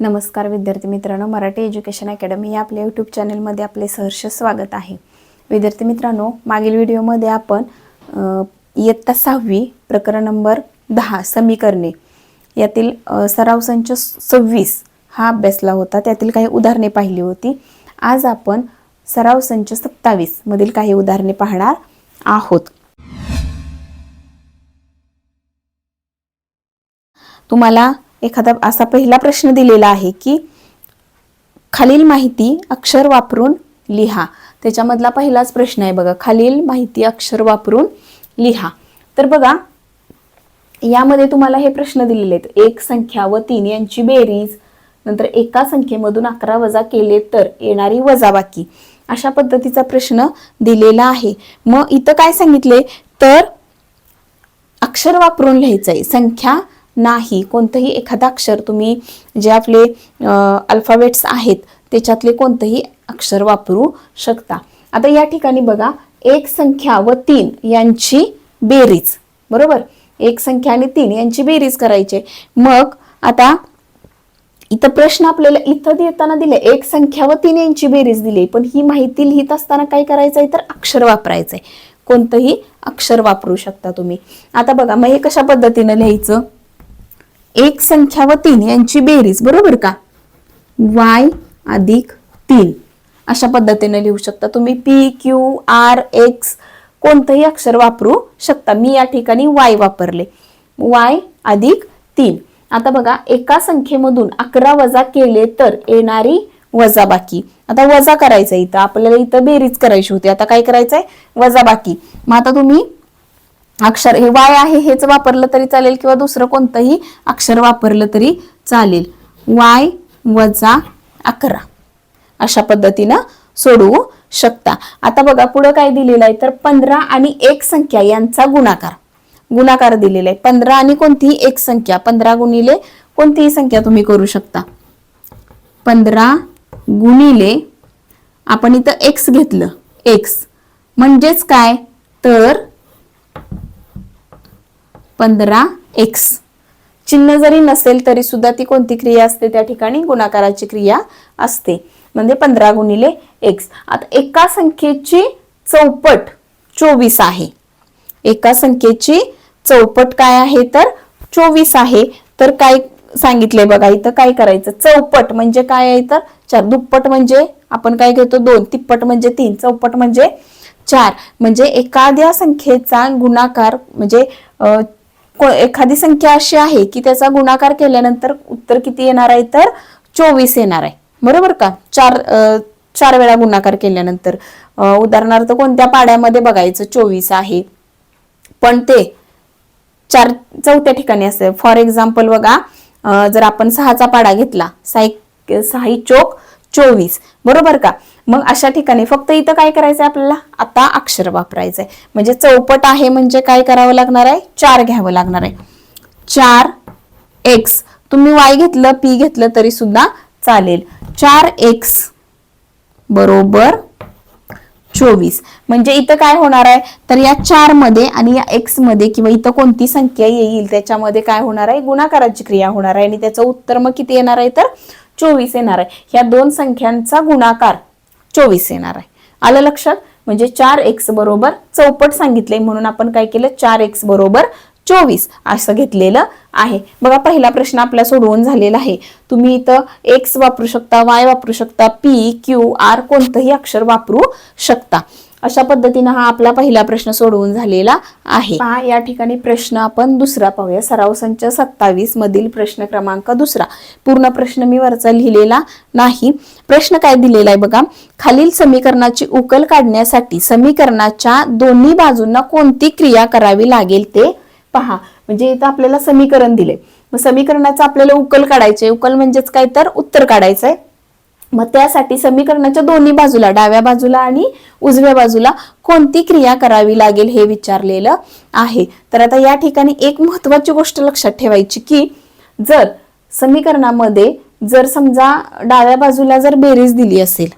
नमस्कार विद्यार्थी मित्रांनो मराठी एज्युकेशन अकॅडमी या आपल्या यूट्यूब चॅनलमध्ये आपले सहर्ष स्वागत आहे. विद्यार्थी मित्रांनो मागील व्हिडिओमध्ये आपण इयत्ता सहावी प्रकरण नंबर दहा समीकरणे यातील सराव संच सव्वीस हा अभ्यासला होता. त्यातील काही उदाहरणे पाहिली होती. आज आपण सराव संच सत्तावीस मधील काही उदाहरणे पाहणार आहोत. तुम्हाला एखादा असा पहिला प्रश्न दिलेला आहे की खालील माहिती अक्षर वापरून लिहा. त्याच्यामधला पहिलाच प्रश्न आहे बघा. खालील माहिती अक्षर वापरून लिहा. तर बघा यामध्ये तुम्हाला हे प्रश्न दिलेले आहेत. एक संख्या व तीन यांची बेरीज. नंतर एका संख्येमधून अकरा वजा केले तर येणारी वजाबाकी. अशा पद्धतीचा प्रश्न दिलेला आहे. मग इथं काय सांगितले? तर अक्षर वापरून लिहायचं आहे संख्या नाही. कोणतंही एखादं अक्षर तुम्ही जे आपले अल्फाबेट्स आहेत त्याच्यातले कोणतंही अक्षर वापरू शकता. आता या ठिकाणी बघा एक संख्या व तीन यांची बेरीज. बरोबर? एक संख्या आणि तीन यांची बेरीज करायची. मग आता इथं प्रश्न आपल्याला इथं देताना दिले एक संख्या व तीन यांची बेरीज दिली. पण ही माहिती लिहित असताना काय करायचं आहे तर अक्षर वापरायचंय. कोणतंही अक्षर वापरू शकता तुम्ही. आता बघा मग हे कशा पद्धतीनं लिहायचं? एक संख्या व तीन यांची बेरीज बरोबर का? वाय अधिक तीन. अशा पद्धतीने लिहू शकता तुम्ही. पी क्यू आर एक्स कोणतंही अक्षर वापरू शकता. मी या ठिकाणी वाय वापरले. वाय अधिक तीन. आता बघा एका संख्येमधून अकरा वजा केले तर येणारी वजाबाकी आता वजा करायचं इथं. आपल्याला इथं बेरीज करायची होती. आता काय करायचंय? वजा बाकी. मग आता तुम्ही अक्षर हे वाय आहे हेच वापरलं तरी चालेल किंवा दुसरं कोणतंही अक्षर वापरलं तरी चालेल. वाय वजा अकरा. अशा पद्धतीनं सोडवू शकता. आता बघा पुढं काय दिलेलं आहे? तर पंधरा आणि एक संख्या यांचा गुणाकार. गुणाकार दिलेला आहे. पंधरा आणि कोणतीही एक संख्या. पंधरा गुणिले कोणतीही संख्या तुम्ही करू शकता. पंधरा गुणिले आपण इथं एक्स घेतलं. एक्स म्हणजेच काय? तर पंधरा एक्स चिन्ह जरी नसेल तरी सुद्धा ती कोणती क्रिया असते? त्या ठिकाणी गुणाकाराची क्रिया असते. म्हणजे पंधरा गुणिले एक्स आता एका संख्येची चौपट चोवीस आहे. एका संख्येची चौपट काय आहे? तर चोवीस आहे. तर काय सांगितले बघा इथं काय करायचं? चौपट म्हणजे काय आहे तर चार. दुप्पट म्हणजे आपण काय घेतो? दोन. तिप्पट म्हणजे तीन. चौपट म्हणजे चार. म्हणजे एखाद्या संख्येचा गुणाकार म्हणजे एखादी संख्या अशी आहे की त्याचा गुणाकार केल्यानंतर उत्तर किती येणार आहे? तर चोवीस येणार आहे. बरोबर का? चार चार वेळा गुणाकार केल्यानंतर. उदाहरणार्थ कोणत्या पाड्यामध्ये बघायचं? चोवीस आहे. पण ते चार चौथ्या ठिकाणी असते. फॉर एक्झाम्पल बघा जर आपण सहाचा पाडा घेतला साई साई चोक चोवीस. बरोबर का? मग अशा ठिकाणी फक्त इथं काय करायचंय आपल्याला? आता अक्षर वापरायचंय. म्हणजे चौपट आहे म्हणजे काय करावं लागणार आहे? चार घ्यावं लागणार आहे. चार एक्स तुम्ही वाय घेतलं पी घेतलं तरी सुद्धा चालेल. चार एक्स बरोबर? चोवीस. म्हणजे इथं काय होणार आहे? तर या चारमध्ये आणि या एक्समध्ये किंवा इथं कोणती संख्या येईल त्याच्यामध्ये काय होणार आहे? गुणाकाराची क्रिया होणार आहे. आणि त्याचं उत्तर मग किती येणार आहे तर? चोवीस येणार आहे. ह्या दोन संख्यांचा गुणाकार चोवीस येणार आहे. आलं लक्षात? म्हणजे चार एक्स बरोबर चौपट सांगितले म्हणून आपण काय केलं? चार एक्स बरोबर चोवीस असं घेतलेलं आहे. बघा पहिला प्रश्न आपला सोडवून झालेला आहे. तुम्ही इथं एक्स वापरू शकता वाय वापरू शकता पी क्यू आर कोणतंही अक्षर वापरू शकता. अशा पद्धतीनं हा आपला पहिला प्रश्न सोडवून झालेला आहे. या ठिकाणी प्रश्न आपण दुसरा पाहूया. सराव संच सत्तावीस मधील प्रश्न क्रमांक दुसरा. पूर्ण प्रश्न मी वरचा लिहिलेला नाही. प्रश्न काय दिलेला आहे बघा. खालील समीकरणाची उकल काढण्यासाठी समीकरणाच्या दोन्ही बाजूंना कोणती क्रिया करावी लागेल ते पहा. म्हणजे इथं आपल्याला समीकरण दिले मग समीकरणाचा आपल्याला उकल काढायचे उकल म्हणजेच काय? तर उत्तर काढायचंय. मग त्यासाठी समीकरणाच्या दोन्ही बाजूला डाव्या बाजूला आणि उजव्या बाजूला कोणती क्रिया करावी लागेल हे विचारलेलं आहे. तर आता या ठिकाणी एक महत्वाची गोष्ट लक्षात ठेवायची की जर समीकरणामध्ये जर समजा डाव्या बाजूला जर बेरीज दिली असेल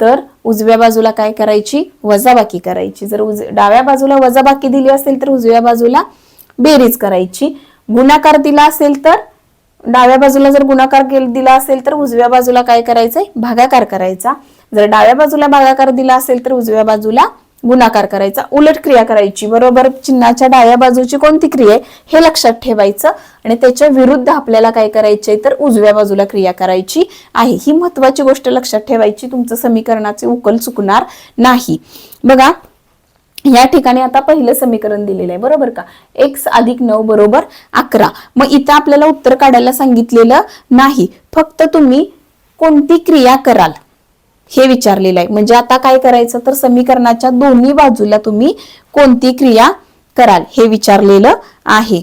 तर उजव्या बाजूला काय करायची? वजाबाकी करायची. जर उज डाव्या बाजूला वजाबाकी दिली असेल तर उजव्या बाजूला बेरीज करायची. गुणाकार दिला असेल तर डाव्या बाजूला जर गुणाकार दिला असेल तर उजव्या बाजूला काय करायचंय? भागाकार करायचा. जर डाव्या बाजूला भागाकार दिला असेल तर उजव्या बाजूला गुणाकार करायचा. उलट क्रिया करायची. बरोबर? चिन्हाच्या डाव्या बाजूची कोणती क्रिया आहे? हे लक्षात ठेवायचं. आणि त्याच्या विरुद्ध आपल्याला काय करायचंय? तर उजव्या बाजूला क्रिया करायची आहे. ही महत्वाची गोष्ट लक्षात ठेवायची. तुमचं समीकरणाचे उकल चुकणार नाही. बघा या ठिकाणी आता पहिलं समीकरण दिलेलं आहे बरोबर का? एक्स अधिक नऊ बरोबर अकरा. मग इथं आपल्याला उत्तर काढायला सांगितलेलं नाही. फक्त तुम्ही कोणती क्रिया कराल? हे विचारलेलं आहे. म्हणजे आता काय करायचं? तर समीकरणाच्या दोन्ही बाजूला तुम्ही कोणती क्रिया कराल? हे विचारलेलं आहे.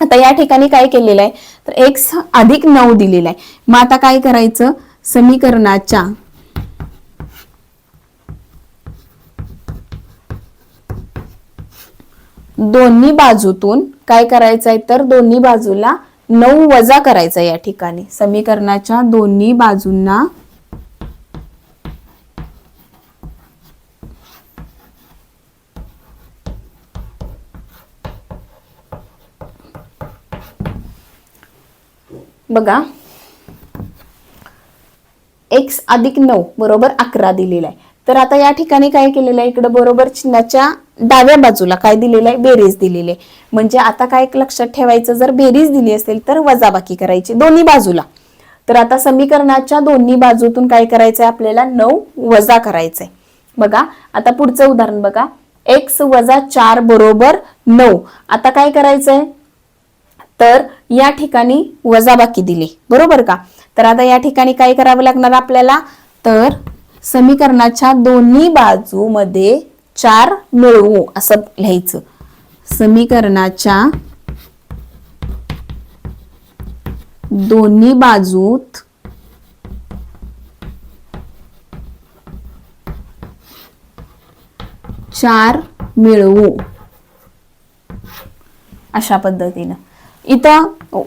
आता या ठिकाणी काय केलेलं आहे? तर एक्स अधिक नऊ दिलेला आहे. मग आता काय करायचं? समीकरणाच्या दोन्ही बाजूतून काय करायचं आहे तर दोन्ही बाजूला नऊ वजा करायचा या ठिकाणी. समीकरणाच्या दोन्ही बाजूंना बघा. एक्स अधिक नऊ बरोबर अकरा दिलेला आहे. तर आता या ठिकाणी काय केलेलं आहे? इकडे बरोबर चिन्हाच्या डाव्या बाजूला काय दिलेलं आहे? बेरीज दिलेली आहे. म्हणजे आता काय लक्षात ठेवायचं जर बेरीज दिली असेल तर वजाबाकी करायची दोन्ही बाजूला. तर आता समीकरणाच्या दोन्ही बाजूतून काय करायचंय? आपल्याला नऊ वजा करायचंय. बघा आता पुढचं उदाहरण बघा. एक्स वजा चार बरोबर नऊ. आता काय करायचंय? तर या ठिकाणी वजाबाकी दिली. बरोबर का? तर आता या ठिकाणी काय करावं लागणार आपल्याला? तर समीकरणाच्या दोन्ही बाजूमध्ये चार मिळवू असं लिहायचं. समीकरणाच्या दोन्ही बाजूत चार मिळवू. अशा पद्धतीनं. इथं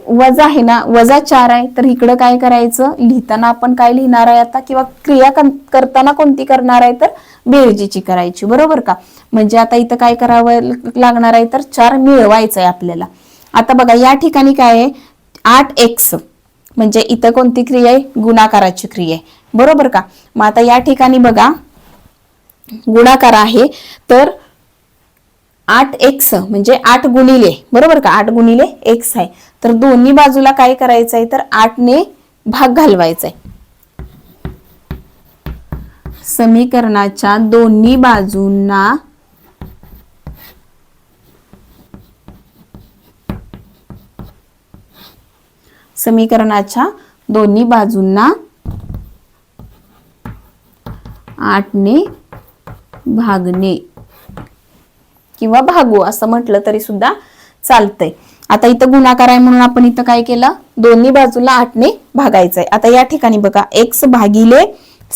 वजा आहे ना वजा चार आहे तर इकडं काय करायचं? लिहिताना आपण काय लिहिणार आहे आता? किंवा क्रिया करताना कोणती करणार आहे? तर बेरजेची करायची बरोबर का? म्हणजे आता इथं काय करावं लागणार आहे? तर चार मिळवायचं आहे आपल्याला. आता बघा या ठिकाणी काय आहे? आठ एक्स. म्हणजे इथं कोणती क्रिया आहे? गुणाकाराची क्रिया आहे. बरोबर का? मग आता या ठिकाणी बघा गुणाकार आहे. तर आठ एक्स म्हणजे आठ गुणिले बरोबर का? आठ गुणिले एक्स आहे. तर दोन्ही बाजूला काय करायचं आहे तर आठने भाग घालवायचा आहे समीकरणाच्या दोन्ही बाजूंना समीकरणाच्या दोन्ही बाजूंना आठने भागणे. किंवा भागू असं म्हटलं तरी सुद्धा चालतंय. आता इथं गुणाकार आहे म्हणून आपण इथं काय केलं? दोन्ही बाजूला आठने भागायचंय. आता या ठिकाणी बघा एक्स भागिले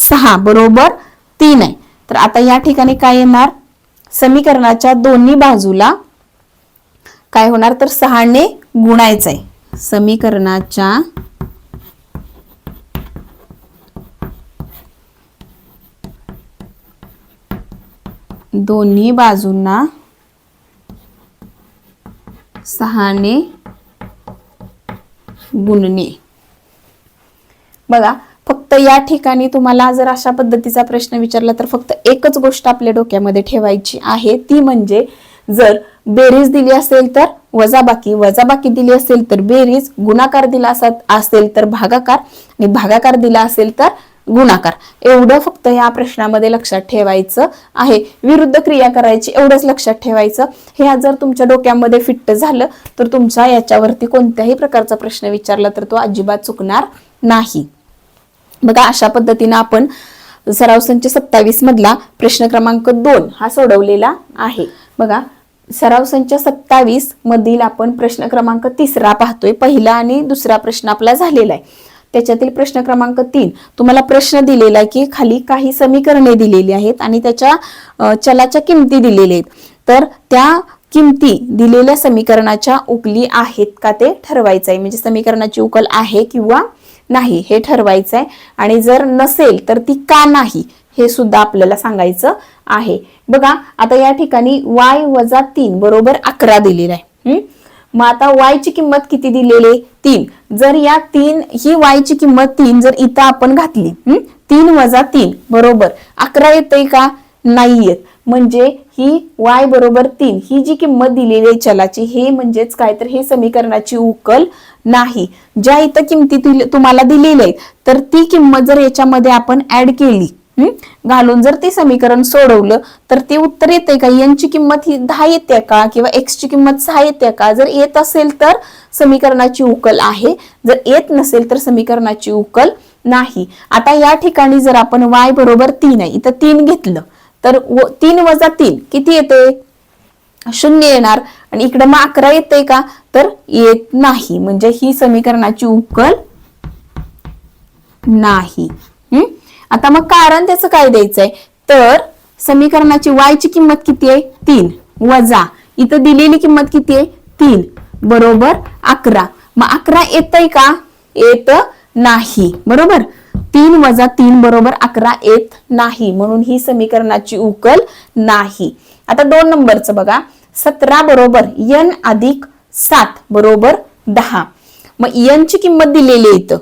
सहा बरोबर तीन आहे. तर आता या ठिकाणी काय येणार? समीकरणाच्या दोन्ही बाजूला काय होणार? तर सहाने गुणायचंय. समीकरणाच्या दोन्ही बाजूंना सहाने गुणणे बघा फक्त या ठिकाणी तुम्हाला जर अशा पद्धतीचा प्रश्न विचारला तर फक्त एकच गोष्ट आपल्या डोक्यामध्ये ठेवायची आहे ती म्हणजे जर बेरीज दिली असेल तर वजाबाकी वजाबाकी दिली असेल तर बेरीज गुणाकार दिला असेल तर भागाकार आणि भागाकार दिला असेल तर गुणाकार. एवढं फक्त या प्रश्नामध्ये लक्षात ठेवायचं आहे. विरुद्ध क्रिया करायची एवढंच लक्षात ठेवायचं. हे जर तुमच्या डोक्यामध्ये फिट्ट झालं तर तुमच्या याच्यावरती कोणत्याही प्रकारचा प्रश्न विचारला तर तो अजिबात चुकणार नाही. बघा अशा पद्धतीनं आपण सराव संच सत्तावीस मधला प्रश्न क्रमांक दोन हा सोडवलेला आहे. बघा सराव संच सत्तावीस मधील आपण प्रश्न क्रमांक तिसरा पाहतोय. पहिला आणि दुसरा प्रश्न आपला झालेला आहे. त्याच्यातील प्रश्न क्रमांक तीन. तुम्हाला प्रश्न दिलेला आहे की खाली काही समीकरणे दिलेली आहेत आणि त्याच्या चलाच्या किमती दिलेल्या आहेत. तर त्या किमती दिलेल्या समीकरणाच्या उकली आहेत का ते ठरवायचं आहे. म्हणजे समीकरणाची उकल आहे किंवा नाही हे ठरवायचं आहे. आणि जर नसेल तर ती का नाही हे सुद्धा आपल्याला सांगायचं आहे. बघा आता या ठिकाणी वाय वजा तीन बरोबर अकरा दिलेलं आहे. मग आता वायची ची किंमत किती दिलेली तीन. जर या तीन ही वायची ची किंमत तीन जर इथं आपण घातली तीन वजा तीन बरोबर. अकरा येतंय का? नाही येत. म्हणजे ही वाय बरोबर तीन. ही जी किंमत दिलेली आहे चलाची हे म्हणजेच काय तर हे समीकरणाची उकल नाही. ज्या इथं किमती तुम्हाला दिलेल्या आहेत तर ती किंमत जर याच्यामध्ये आपण ऍड केली घालून जर ते समीकरण सोडवलं तर ते उत्तर येते का? यांची किंमत ही दहा येते का? किंवा एक्स ची किंमत सहा येते का? जर येत असेल तर समीकरणाची उकल आहे. जर येत नसेल तर समीकरणाची उकल नाही. आता या ठिकाणी जर आपण वाय बरोबर तीन आहे इथं तीन घेतलं तर तीन वजा तीन किती येते शून्य येणार. आणि इकडं मग अकरा येते का? तर येत नाही. म्हणजे ही समीकरणाची उकल नाही. आता मग कारण त्याचं काय द्यायचंय? तर समीकरणाची वाय ची किंमत किती आहे? तीन. वजा. इथं दिलेली किंमत किती आहे? तीन. बरोबर? अकरा. मग अकरा येतय का? येत नाही. बरोबर? तीन वजा तीन बरोबर अकरा येत नाही. म्हणून ही समीकरणाची उकल नाही. आता दोन नंबरचं बघा. सतरा बरोबर यन अधिक सात बरोबर दहा. मग यन ची किंमत दिलेली आहे इथं.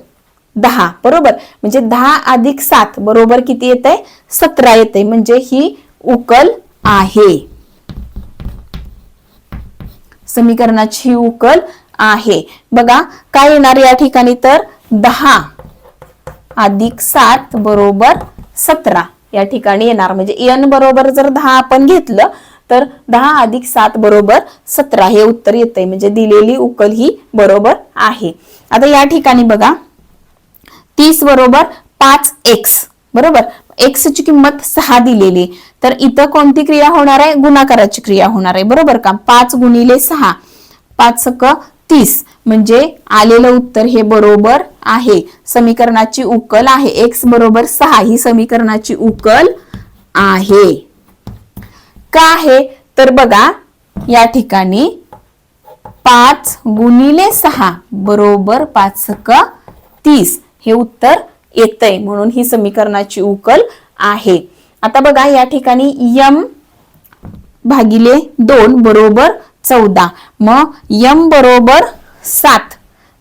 दहा बरोबर? म्हणजे दहा अधिक सात बरोबर किती येत आहे सतरा येत आहे म्हणजे ही उकल आहे. समीकरणाची ही उकल आहे. बघा काय येणार या ठिकाणी तर? दहा अधिक सात बरोबर सतरा या ठिकाणी येणार. म्हणजे एन बरोबर जर दहा आपण घेतलं तर दहा अधिक सात बरोबर सतरा हे उत्तर येतंय. म्हणजे दिलेली उकल ही बरोबर आहे. आता या ठिकाणी बघा. तीस बरोबर पाच एक्स बरोबर? एक्सची किंमत सहा दिलेली. तर इथं कोणती क्रिया होणार आहे? गुणाकाराची क्रिया होणार आहे. बरोबर का? पाच गुणिले सहा. पाच सक तीस. म्हणजे आलेलं उत्तर हे बरोबर आहे. समीकरणाची उकल आहे. एक्स बरोबर सहा. ही समीकरणाची उकल आहे. का आहे? तर बघा या ठिकाणी पाच गुणिले सहा बरोबर पाच सक तीस. हे उत्तर येतंय म्हणून ही समीकरणाची उकल आहे. आता बघा या ठिकाणी यम भागिले दोन बरोबर चौदा. मग यम बरोबर सात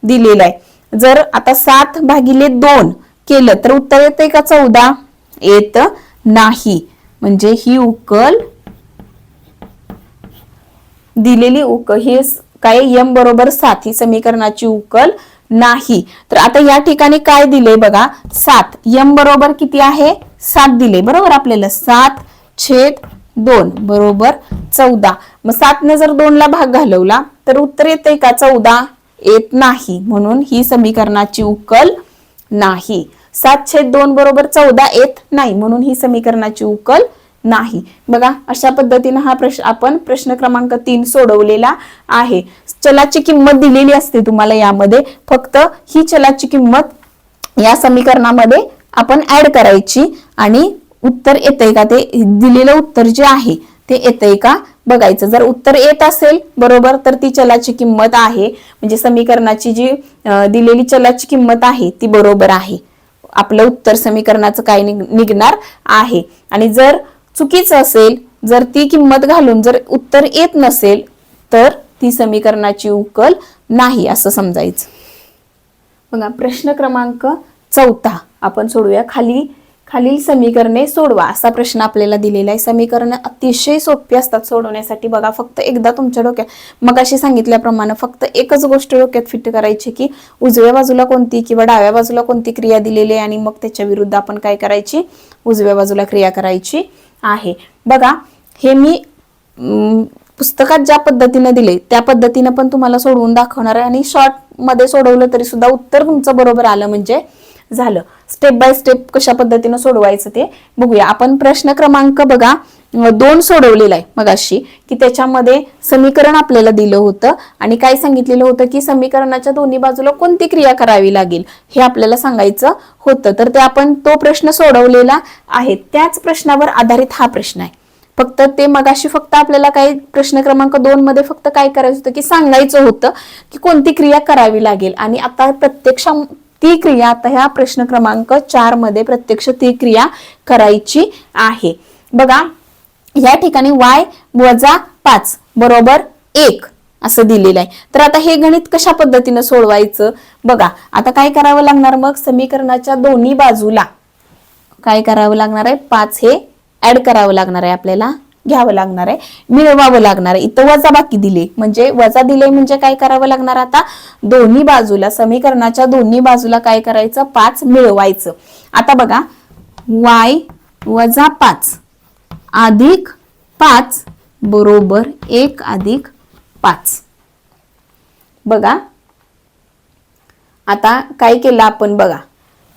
दिलेलं आहे. जर आता सात भागिले दोन केलं तर उत्तर येते का चौदा? येत नाही. म्हणजे ही उकल दिलेली उकल ही काय यम बरोबर सात ही समीकरणाची उकल नाही. तर आता या ठिकाणी काय दिले बघा? सात. यम बरोबर किती आहे? सात दिले बरोबर आपल्याला सात छेद दोन. बरोबर चौदा. मग सातने जर दोनला भाग घालवला तर उत्तर येते का? चौदा. येत नाही. म्हणून ही समीकरणाची उकल नाही. सात छेद दोन बरोबर चौदा येत नाही. म्हणून ही समीकरणाची उकल नाही. बघा अशा पद्धतीनं हा प्रश्न आपण प्रश्न क्रमांक तीन सोडवलेला आहे. चलाची किंमत दिलेली असते तुम्हाला यामध्ये. फक्त ही चलाची किंमत या समीकरणामध्ये आपण ऍड करायची आणि उत्तर येतंय का? ते दिलेलं उत्तर जे आहे ते येतंय का? बघायचं. जर उत्तर येत असेल बरोबर तर ती चलाची किंमत आहे. म्हणजे समीकरणाची जी दिलेली चलाची किंमत आहे ती बरोबर आहे. आपलं उत्तर समीकरणाचं काय निघणार आहे. आणि जर चुकीचं असेल जर ती किंमत घालून जर उत्तर येत नसेल तर ती समीकरणाची उकल नाही असं समजायचं. बघा प्रश्न क्रमांक चौथा. आपण सोडूया खाली. खालील समीकरणे सोडवा. असा प्रश्न आपल्याला दिलेला आहे. समीकरण अतिशय सोपी असतात सोडवण्यासाठी. बघा फक्त एकदा तुमच्या डोक्यात मग अशी सांगितल्याप्रमाणे फक्त एकच गोष्ट डोक्यात फिट करायची की उजव्या बाजूला कोणती किंवा डाव्या बाजूला कोणती क्रिया दिलेली आहे आणि मग त्याच्या विरुद्ध आपण काय करायची? उजव्या बाजूला क्रिया करायची आहे. बघा हे मी अं, पुस्तकात ज्या पद्धतीने दिले त्या पद्धतीनं पण तुम्हाला सोडवून दाखवणार आहे. आणि शॉर्टमध्ये सोडवलं तरी सुद्धा उत्तर तुमचं बरोबर आलं म्हणजे झालं. स्टेप बाय स्टेप कशा पद्धतीनं सोडवायचं ते बघूया. आपण प्रश्न क्रमांक बघा. दोन सोडवलेला आहे मगाशी की त्याच्यामध्ये समीकरण आपल्याला दिलं होतं आणि काय सांगितलेलं होतं की समीकरणाच्या दोन्ही बाजूला कोणती क्रिया करावी लागेल हे आपल्याला सांगायचं होतं. तर ते आपण तो प्रश्न सोडवलेला आहे. त्याच प्रश्नावर आधारित हा प्रश्न आहे. फक्त ते मगाशी फक्त आपल्याला काही प्रश्न क्रमांक दोन मध्ये फक्त काय करायचं होतं की सांगायचं होतं की कोणती क्रिया करावी लागेल. आणि आता प्रत्यक्ष ती क्रिया आता ह्या प्रश्न क्रमांक चारमध्ये प्रत्यक्ष ती क्रिया करायची आहे. बघा या ठिकाणी वाय वजा पाच बरोबर एक असं दिलेलं आहे. तर आता हे गणित कशा पद्धतीनं सोडवायचं? बघा आता काय करावं लागणार मग? समीकरणाच्या दोन्ही बाजूला. काय करावं लागणार आहे? पाच हे ऍड करावं लागणार आहे आपल्याला घ्यावं लागणार आहे मिळवावं लागणार आहे. इथं वजा बाकी दिले म्हणजे वजा दिले म्हणजे काय करावं लागणार आता? दोन्ही बाजूला समीकरणाच्या दोन्ही बाजूला काय करायचं? पाच मिळवायचं. आता बघा वाय वजा पाच अधिक पाच बरोबर एक अधिक पाच. बघा आता काय केलं आपण बघा?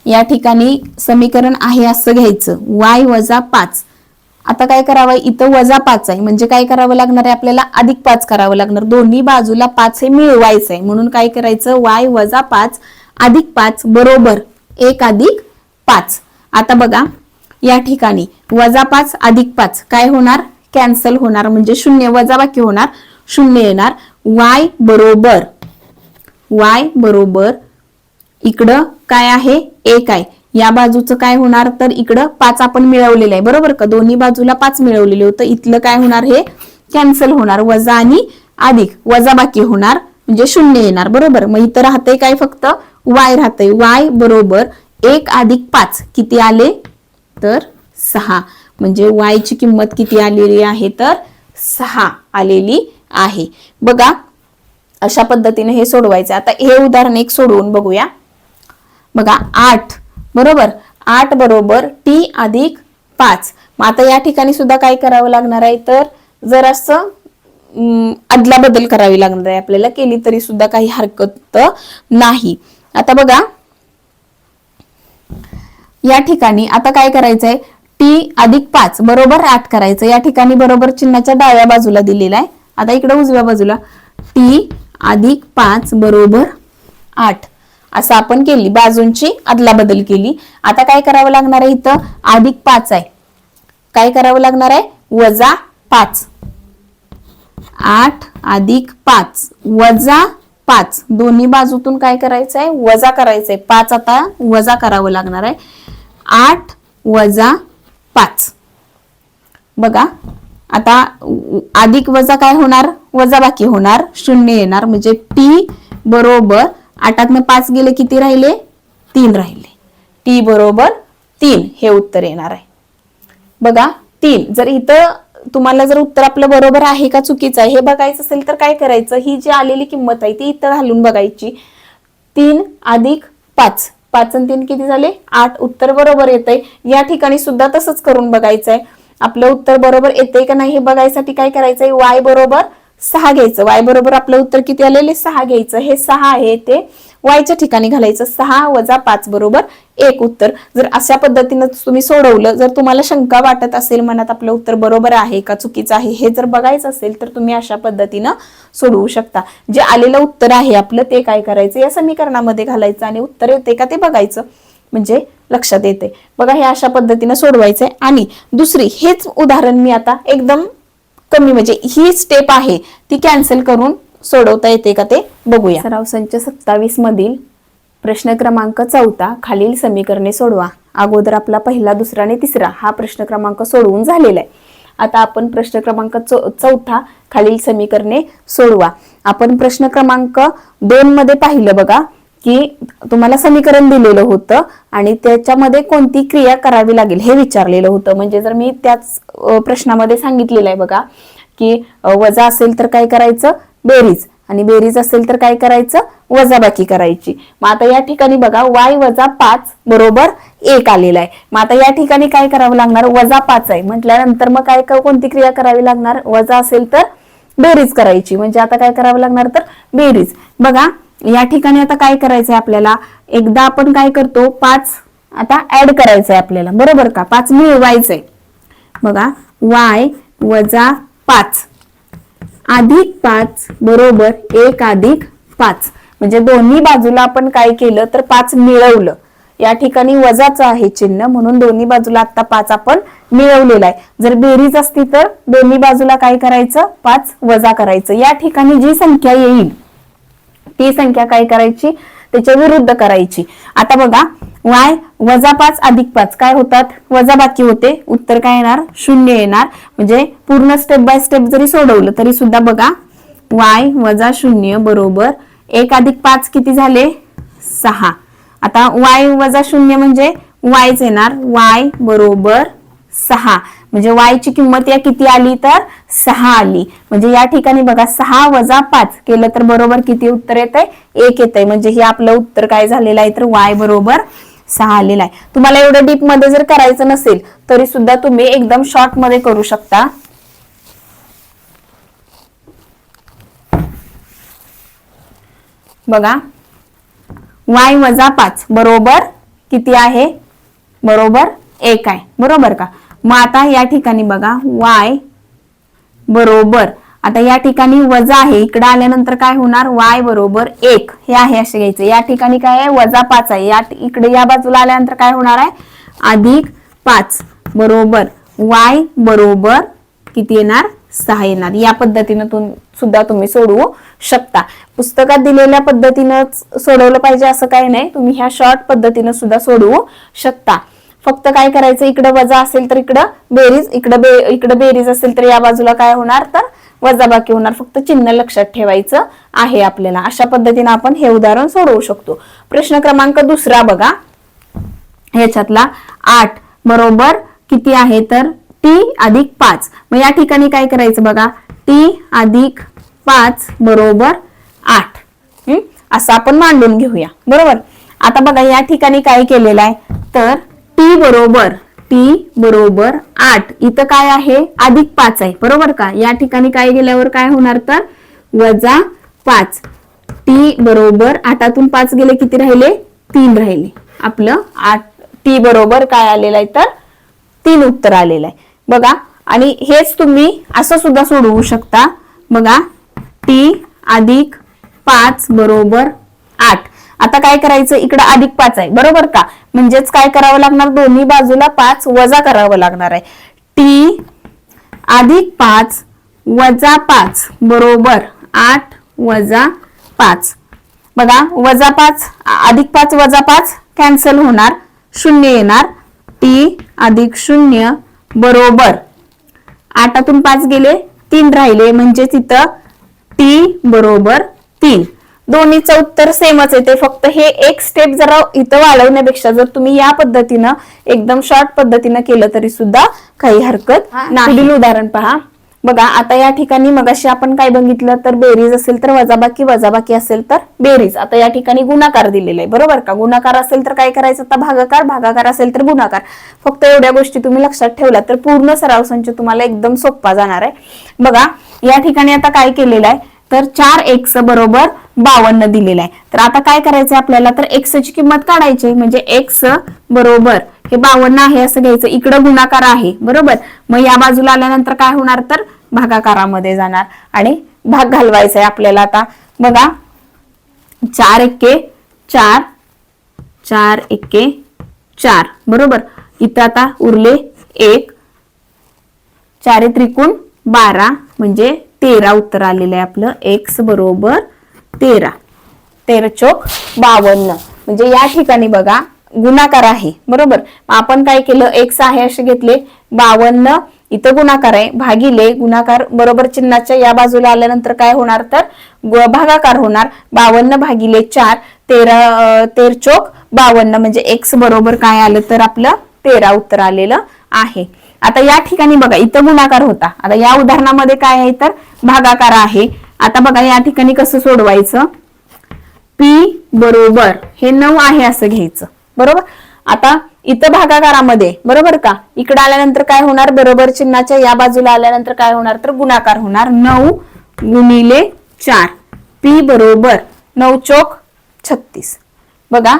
या ठिकाणी समीकरण आहे असं घ्यायचं. वाय वजा पाच. आता काय करावं? इथं वजा पाच आहे. म्हणजे काय करावं लागणार आहे? आपल्याला अधिक पाच करावं लागणार. दोन्ही बाजूला पाच हे मिळवायचं आहे म्हणून काय करायचं? वाय वजा पाच अधिक पाच बरोबर एक अधिक पाच. आता बघा या ठिकाणी वजा पाच अधिक पाच काय होणार? कॅन्सल होणार. म्हणजे शून्य वजा बाकी होणार. शून्य येणार. वाय बरोबर. वाय बरोबर. इकडं काय आहे? एक आहे. या बाजूचं काय होणार? तर इकडं पाच आपण मिळवलेलं आहे. बरोबर का? दोन्ही बाजूला पाच मिळवलेले होतं. इथलं काय होणार? हे कॅन्सल होणार. वजा आणि अधिक. वजा बाकी होणार. म्हणजे शून्य येणार. बरोबर? मग इथं राहतंय काय फक्त? वाय राहतंय. वाय बरोबर एक अधिक पाच. किती आले? तर सहा. म्हणजे वायची ची किंमत किती आलेली आहे? तर सहा आलेली आहे. बघा अशा पद्धतीने हे सोडवायचं आता हे उदाहरण एक सोडवून बघूया. बघा आठ. बरोबर? आठ बरोबर टी अधिक पाच. मग आता या ठिकाणी सुद्धा काय करावं लागणार आहे? तर जर असं अदला बदल करावी लागणार आहे आपल्याला. केली तरी सुद्धा काही हरकत नाही. आता बघा या ठिकाणी आता काय करायचंय? टी अधिक पाच बरोबर आठ करायचं या ठिकाणी बरोबर चिन्हाच्या डाव्या बाजूला दिलेला आहे. आता इकडे उजव्या बाजूला. टी अधिक पाच बरोबर आठ. असं आपण केली. बाजूंची अदला बदल केली. आता काय करावं लागणार आहे इथं? अधिक पाच आहे. काय करावं लागणार आहे? वजा पाच. आठ अधिक पाच. वजा पाच. दोन्ही बाजूतून काय करायचं आहे? वजा करायचं आहे. पाच आता वजा करावं लागणार आहे. आठ वजा पाच. बघा आता अधिक वजा काय होणार? वजा बाकी होणार. शून्य येणार. म्हणजे टी बरोबर आठातनं पाच गेले किती राहिले? तीन राहिले. टी बरोबर तीन हे उत्तर येणार आहे. बघा तीन. जर इथं तुम्हाला जर उत्तर आपलं बरोबर आहे का चुकीचं आहे हे बघायचं असेल तर काय करायचं? ही जी आलेली किंमत आहे ती इथं घालून बघायची. तीन अधिक पाच. पाच आणि तीन किती झाले? आठ. उत्तर बरोबर येत आहे या ठिकाणी सुद्धा तसंच करून बघायचं आहे आपलं उत्तर बरोबर येते का नाही हे बघायसाठी काय करायचंय? वाय बरोबर सहा घ्यायचं. वाय बरोबर आपलं उत्तर किती आलेले सहा घ्यायचं. हे सहा आहे ते वायच्या ठिकाणी घालायचं. सहा वजा पाच बरोबर एक उत्तर. जर अशा पद्धतीनं तुम्ही सोडवलं जर तुम्हाला शंका वाटत असेल मनात आपलं उत्तर बरोबर आहे का चुकीचं आहे हे जर बघायचं असेल तर तुम्ही अशा पद्धतीनं सोडवू शकता. जे आलेलं उत्तर आहे आपलं ते काय करायचं? या समीकरणामध्ये घालायचं आणि उत्तर येते का ते बघायचं. म्हणजे लक्षात येते. बघा हे अशा पद्धतीनं सोडवायचंय. आणि दुसरी हेच उदाहरण मी आता एकदम कमी म्हणजे ही स्टेप आहे ती कॅन्सल करून सोडवता येते का ते बघूया. सराव संच सत्तावीस मधील प्रश्न क्रमांक चौथा खालील समीकरणे सोडवा. अगोदर आपला पहिला दुसरा आणि तिसरा हा प्रश्न क्रमांक सोडवून झालेला आहे. आता आपण प्रश्न क्रमांक चौ- चौथा खालील समीकरणे सोडवा. आपण प्रश्न क्रमांक दोन मध्ये पाहिलं बघा. की तुम्हाला समीकरण दिलेलं होतं आणि त्याच्यामध्ये कोणती क्रिया करावी लागेल हे विचारलेलं होतं. म्हणजे जर मी त्याच प्रश्नामध्ये सांगितलेलं आहे बघा की वजा असेल तर काय करायचं? बेरीज. आणि बेरीज असेल तर काय करायचं? वजाबाकी करायची. मग आता या ठिकाणी बघा वाय वजा पाच बरोबर एक आलेला आहे. मग आता या ठिकाणी काय करावं लागणार? वजा पाच आहे. म्हटल्यानंतर मग काय कोणती क्रिया करावी लागणार? वजा असेल तर बेरीज करायची. म्हणजे आता काय करावं लागणार तर बेरीज. बघा या ठिकाणी आता काय करायचंय आपल्याला? एकदा आपण काय करतो पाच आता ऍड करायचंय आपल्याला. बरोबर का? पाच मिळवायचंय. बघा वाय वजा पाच. अधिक पाच बरोबर एक अधिक पाच. म्हणजे दोन्ही बाजूला आपण काय केलं तर पाच मिळवलं. या ठिकाणी वजाचं आहे चिन्ह म्हणून दोन्ही बाजूला आता पाच आपण मिळवलेला आहे. जर बेरीज असती तर दोन्ही बाजूला काय करायचं? पाच वजा करायचं. या ठिकाणी जी संख्या येईल ती संख्या काय करायची? त्याच्या विरुद्ध करायची. आता बघा वाय वजा पाच अधिक पाच काय होतात? वजा बाकी होते. उत्तर काय येणार? शून्य येणार. म्हणजे पूर्ण स्टेप बाय स्टेप जरी सोडवलं तरी सुद्धा बघा वाय वजा शून्य बरोबर एक अधिक पाच किती झाले? सहा. आता वाय वजा शून्य म्हणजे वायच येणार. वाय बरोबर सहा. म्हणजे वाय ची किंमत या किती आली तर? सहा आली. म्हणजे या ठिकाणी बघा सहा वजा पाच केलं तर बरोबर किती उत्तर येत आहे एक येत आहे म्हणजे हे आपलं उत्तर काय झालेलं आहे? तर वाय बरोबर सहा आलेला आहे. तुम्हाला एवढं डीपमध्ये जर करायचं नसेल तरी सुद्धा तुम्ही एकदम शॉर्टमध्ये करू शकता. बघा. वाय वजा पाच बरोबर किती आहे? बरोबर एक आहे. बरोबर का? मग आता या ठिकाणी बघा वाय बरोबर. आता या ठिकाणी वजा आहे. इकडे आल्यानंतर काय होणार? वाय बरोबर एक. हे आहे असे घ्यायचं. या ठिकाणी काय आहे? वजा पाच आहे. या इकडे या बाजूला आल्यानंतर काय होणार आहे? अधिक पाच. बरोबर. वाय बरोबर किती येणार? सहा येणार. या पद्धतीनं तुम सुद्धा तुम्ही सोडवू शकता. पुस्तकात दिलेल्या पद्धतीनं सोडवलं पाहिजे असं काही नाही. तुम्ही ह्या शॉर्ट पद्धतीनं सुद्धा सोडवू शकता. फक्त काय करायचं? इकडं वजा असेल तर इकडं बेरीज इकडं बे इकडं बेरीज असेल तर या बाजूला काय होणार? तर वजाबाकी होणार. फक्त चिन्ह लक्षात ठेवायचं आहे आपल्याला. अशा पद्धतीने आपण हे उदाहरण सोडवू शकतो. प्रश्न क्रमांक दुसरा बघा. ह्याच्यातला आठ बरोबर किती आहे? तर टी अधिक पाच. मग या ठिकाणी काय करायचं बघा? टी अधिक पाच बरोबर आठ. हम्म? असं आपण मांडून घेऊया. बरोबर? आता बघा या ठिकाणी काय केलेलं आहे? तर टी बरोबर टी बरोबर आठ. इथं काय आहे? अधिक पाच आहे. बरोबर का? या ठिकाणी काय गेल्यावर काय होणार तर? वजा पाच. टी बरोबर आठातून पाच गेले किती राहिले? तीन राहिले. आपलं आठ टी बरोबर काय आलेलं आहे तर? तीन उत्तर आलेलं आहे. बघा आणि हेच तुम्ही असं सुद्धा सोडवू शकता. बघा टी अधिक पाच बरोबर आता काय करायचं? इकडं अधिक पाच आहे. बरोबर का? म्हणजेच काय करावं लागणार? दोन्ही बाजूला पाच वजा करावं लागणार आहे. टी अधिक पाच वजा पाच. बरोबर. आठ वजा पाच. बघा वजा पाच अधिक पाच वजा पाच कॅन्सल होणार. शून्य येणार. टी अधिक शून्य. बरोबर. आठातून पाच गेले तीन राहिले. म्हणजे तिथं टी बरोबर तीन. दोन्हीचं उत्तर सेमच येते फक्त हे एक स्टेप जरा इथं वाढवण्यापेक्षा जर तुम्ही या पद्धतीनं एकदम शॉर्ट पद्धतीनं केलं तरी सुद्धा काही हरकत नाही. पुढील उदाहरण पहा. बघा आता या ठिकाणी मगाशी आपण काय बघितलं? तर बेरीज असेल तर वजाबाकी वजाबाकी असेल तर बेरीज. आता या ठिकाणी गुणाकार दिलेला आहे बरोबर का? गुणाकार असेल तर काय करायचं? आता भागाकार भागाकार असेल तर गुणाकार. फक्त एवढ्या गोष्टी तुम्ही लक्षात ठेवल्या तर पूर्ण सराव संच तुम्हाला एकदम सोपा जाणार आहे. बघा या ठिकाणी आता काय केलेलं आहे? तर चार एक्स बरोबर बावन्न दिलेलं आहे. तर आता काय करायचंय आपल्याला? तर एक्सची किंमत काढायची म्हणजे एक्स बरोबर हे बावन्न आहे असं घ्यायचं. इकडं गुणाकार आहे. बरोबर? मग या बाजूला आल्यानंतर काय होणार? तर भागाकारामध्ये जाणार. आणि भाग घालवायचा आहे आपल्याला आता. बघा. चार एक्के चार. चार एक्के चार. बरोबर? इथं आता उरले एक. चारे त्रिकोण बारा. म्हणजे तेरा उत्तर आलेलं आहे आपलं. एक्स बरोबर तेरा. तेरा चोक बावन्न. म्हणजे या ठिकाणी बघा गुणाकार आहे. बरोबर? आपण काय केलं? एक्स आहे असे घेतले. बावन्न इथं गुणाकार आहे. भागिले गुणाकार बरोबर चिन्हाच्या या बाजूला आल्यानंतर काय होणार तर? भागाकार होणार. बावन्न भागिले चार तेरा तेर चोक बावन्न. म्हणजे एक्स बरोबर काय आलं तर आपलं तेरा उत्तर आलेलं आहे. आता या ठिकाणी बघा इथं गुणाकार होता. आता या उदाहरणामध्ये काय आहे तर? भागाकार आहे. आता बघा या ठिकाणी कसं सोडवायचं? पी बरोबर हे नऊ आहे असं घ्यायचं. बरोबर? आता इथं भागाकारामध्ये बरोबर का? इकडे आल्यानंतर काय होणार? बरोबर चिन्हाच्या या बाजूला आल्यानंतर काय होणार? तर गुणाकार होणार. नऊ गुणिले चार. पी बरोबर नऊ चोक छत्तीस. बघा.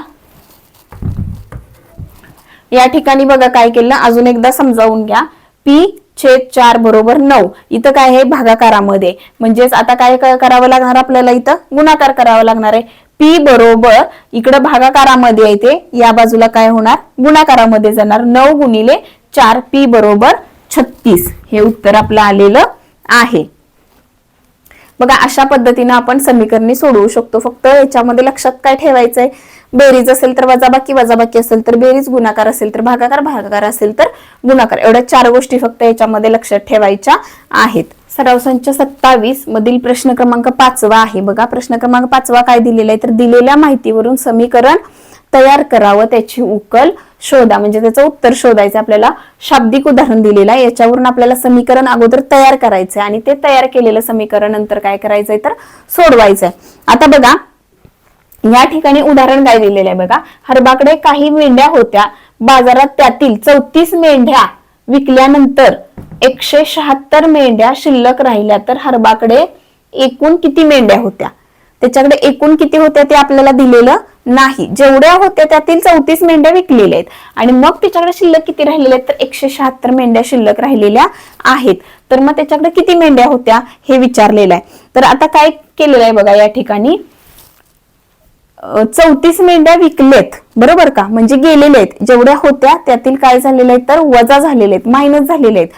या ठिकाणी बघा काय केलं? अजून एकदा समजावून घ्या. पी छेद चार बरोबर नऊ. इथं काय आहे? भागाकारामध्ये. म्हणजेच आता काय करावं लागणार आपल्याला इथं? गुणाकार करावा लागणार आहे. पी बरोबर इकडं भागाकारामध्ये येते या बाजूला काय होणार? गुणाकारामध्ये जाणार. नऊ गुणिले चार पी बरोबर छत्तीस. हे उत्तर आपलं आलेलं आहे. बघा अशा पद्धतीनं आपण समीकरणे सोडवू शकतो. फक्त याच्यामध्ये लक्षात काय ठेवायचंय? बेरीज असेल तर वजाबाकी वजाबाकी असेल तर बेरीज गुणाकार असेल तर भागाकार भागाकार असेल तर गुणाकार. एवढ्या चार गोष्टी फक्त याच्यामध्ये लक्षात ठेवायच्या आहेत. सराव संच सत्तावीस मधील प्रश्न क्रमांक पाचवा आहे. बघा प्रश्न क्रमांक पाचवा काय दिलेला आहे? तर दिलेल्या माहितीवरून समीकरण तयार करावं त्याची उकल शोधा. म्हणजे त्याचं उत्तर शोधायचं आपल्याला शाब्दिक उदाहरण दिलेलं आहे. याच्यावरून आपल्याला समीकरण अगोदर तयार करायचंय. आणि ते तयार केलेलं समीकरण नंतर काय करायचंय? तर सोडवायचंय. आता बघा या ठिकाणी उदाहरण काय दिलेलं आहे बघा. हरबाकडे काही मेंढ्या होत्या. बाजारात त्यातील चौतीस मेंढ्या विकल्यानंतर एकशे शहात्तर मेंढ्या शिल्लक राहिल्या. तर हरबाकडे एकूण किती मेंढ्या होत्या? त्याच्याकडे एकूण किती होत्या ते आपल्याला दिलेलं नाही. जेवढ्या होत्या त्यातील चौतीस मेंढ्या विकलेल्या आहेत. आणि मग त्याच्याकडे शिल्लक किती राहिलेल्या आहेत? तर एकशे शहात्तर मेंढ्या शिल्लक राहिलेल्या आहेत. तर मग त्याच्याकडे किती मेंढ्या होत्या हे विचारलेलं आहे. तर आता काय केलेलं आहे बघा या ठिकाणी? चौतीस मेंढ्या विकलेत बरोबर का? म्हणजे गेलेले आहेत. जेवढ्या होत्या त्यातील काय झालेले आहेत तर वजा झालेले आहेत मायनस झालेले आहेत.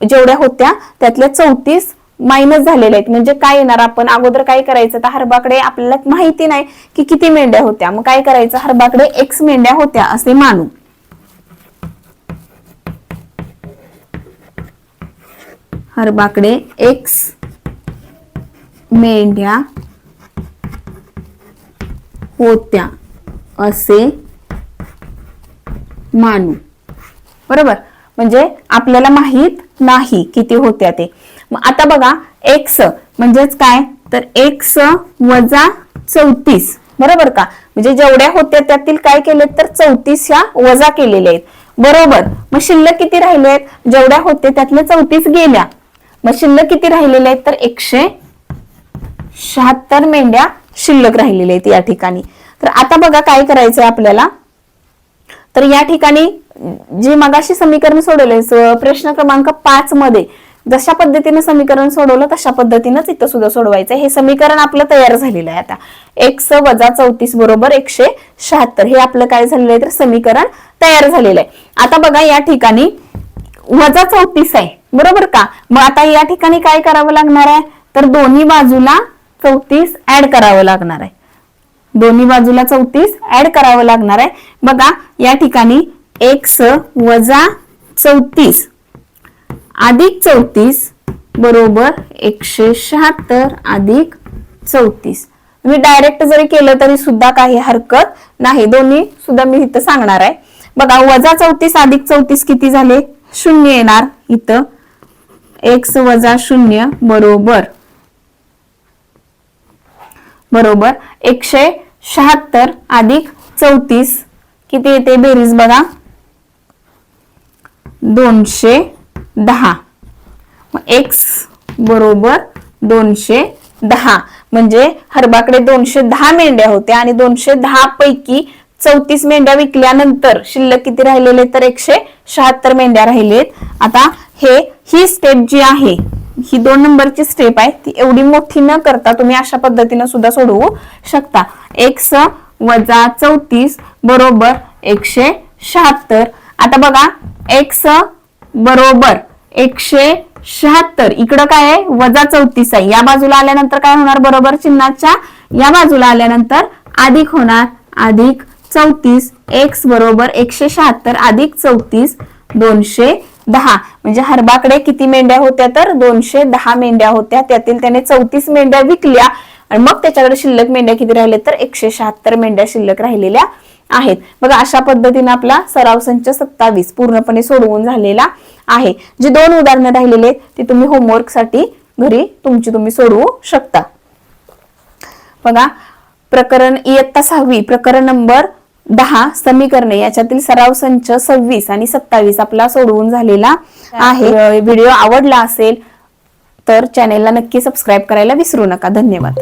जेवढ्या होत्या त्यातल्या चौतीस मायनस झालेले आहेत. म्हणजे काय येणार आपण? अगोदर काय करायचं? तर हरबाकडे आपल्याला माहिती नाही की किती मेंढ्या होत्या. मग काय करायचं? हरबाकडे एक्स मेंढ्या होत्या असे मानू. हरबाकडे एक्स मेंढ्या होत्या असे मानू. बरोबर? म्हणजे आपल्याला माहीत नाही किती होत्या ते. मग आता बघा एक्स म्हणजेच काय? तर एक्स वजा चौतीस. बरोबर का? म्हणजे जेवढ्या होत्या त्यातील काय केलेत तर चौतीस ह्या वजा केलेल्या आहेत. बरोबर? मग शिल्लक किती राहिले आहेत? जेवढ्या होते त्यातल्या चौतीस गेल्या. मग शिल्लक किती राहिलेल्या आहेत? तर एकशे शहात्तर मेंढ्या शिल्लक राहिलेले आहेत या ठिकाणी. तर आता बघा काय करायचंय आपल्याला? तर या ठिकाणी जे मगाशी समीकरण सोडवले प्रश्न क्रमांक पाच मध्ये जशा पद्धतीने समीकरण सोडवलं तशा पद्धतीनेच इथं सुद्धा सोडवायचं हे समीकरण आपलं तयार झालेलं आहे आता. एक्स वजा चौतीस बरोबर एकशे शहात्तर. हे आपलं काय झालेलं आहे तर समीकरण तयार झालेलं आहे. आता बघा या ठिकाणी वजा चौतीस आहे. बरोबर का? मग आता या ठिकाणी काय करावं लागणार आहे? तर दोन्ही बाजूला चौतीस ऍड करावं लागणार आहे. दोन्ही बाजूला चौतीस ऍड करावं लागणार आहे. बघा या ठिकाणी एक्स वजा चौतीस. अधिक चौतीस बरोबर एकशे शहात्तर अधिक चौतीस. मी डायरेक्ट जरी केलं तरी सुद्धा काही हरकत नाही. दोन्ही सुद्धा मी इथं सांगणार आहे. बघा वजा चौतीस अधिक चौतीस किती झाले? शून्य येणार. इथं एक्स वजा शून्य बरोबर बरोबर. एकशे शहात्तर अधिक चौतीस. किती येते बेरीज बघा? दोनशे दहा. एक्स बरोबर दोनशे दहा. म्हणजे हरबाकडे दोनशे दहा मेंढ्या होत्या आणि दोनशे दहा पैकी चौतीस मेंढ्या विकल्यानंतर शिल्लक किती राहिलेले? तर एकशे शहात्तर मेंढ्या राहिलेत. आता हे ही स्टेप जी आहे ही दोन नंबरची स्टेप आहे ती एवढी मोठी न करता तुम्ही अशा पद्धतीनं सुद्धा सोडवू शकता. एक्स वजा चौतीस बरोबर एकशे शहात्तर. आता बघा एक्स बरोबर एकशे शहात्तर. इकडं काय आहे? वजा चौतीस आहे. या बाजूला आल्यानंतर काय होणार? बरोबर चिन्हाच्या या बाजूला आल्यानंतर अधिक होणार अधिक चौतीस. एक्स बरोबर एकशे शहात्तर अधिक चौतीस दोनशे दहा. म्हणजे हरबाकडे किती मेंढ्या होत्या तर दोनशे दहा मेंढ्या होत्या. त्यातील त्याने चौतीस मेंढ्या विकल्या. आणि मग त्याच्याकडे शिल्लक मेंढ्या किती राहिले तर एकशे शहात्तर मेंढ्या शिल्लक राहिलेल्या आहेत. बघा अशा पद्धतीने आपला सराव संच सत्तावीस पूर्णपणे सोडवून झालेला आहे. जी दोन उदाहरणं राहिलेले आहेत ती तुम्ही होमवर्कसाठी घरी तुमची तुम्ही सोडवू शकता. बघा प्रकरण इयत्ता सहावी प्रकरण नंबर दहा समीकरणे याच्यातील सराव संच सव्वीस आणि सत्तावीस आपला सोडवून झालेला आहे. व्हिडिओ आवडला असेल तर चॅनेलला नक्की सबस्क्राईब करायला विसरू नका. धन्यवाद.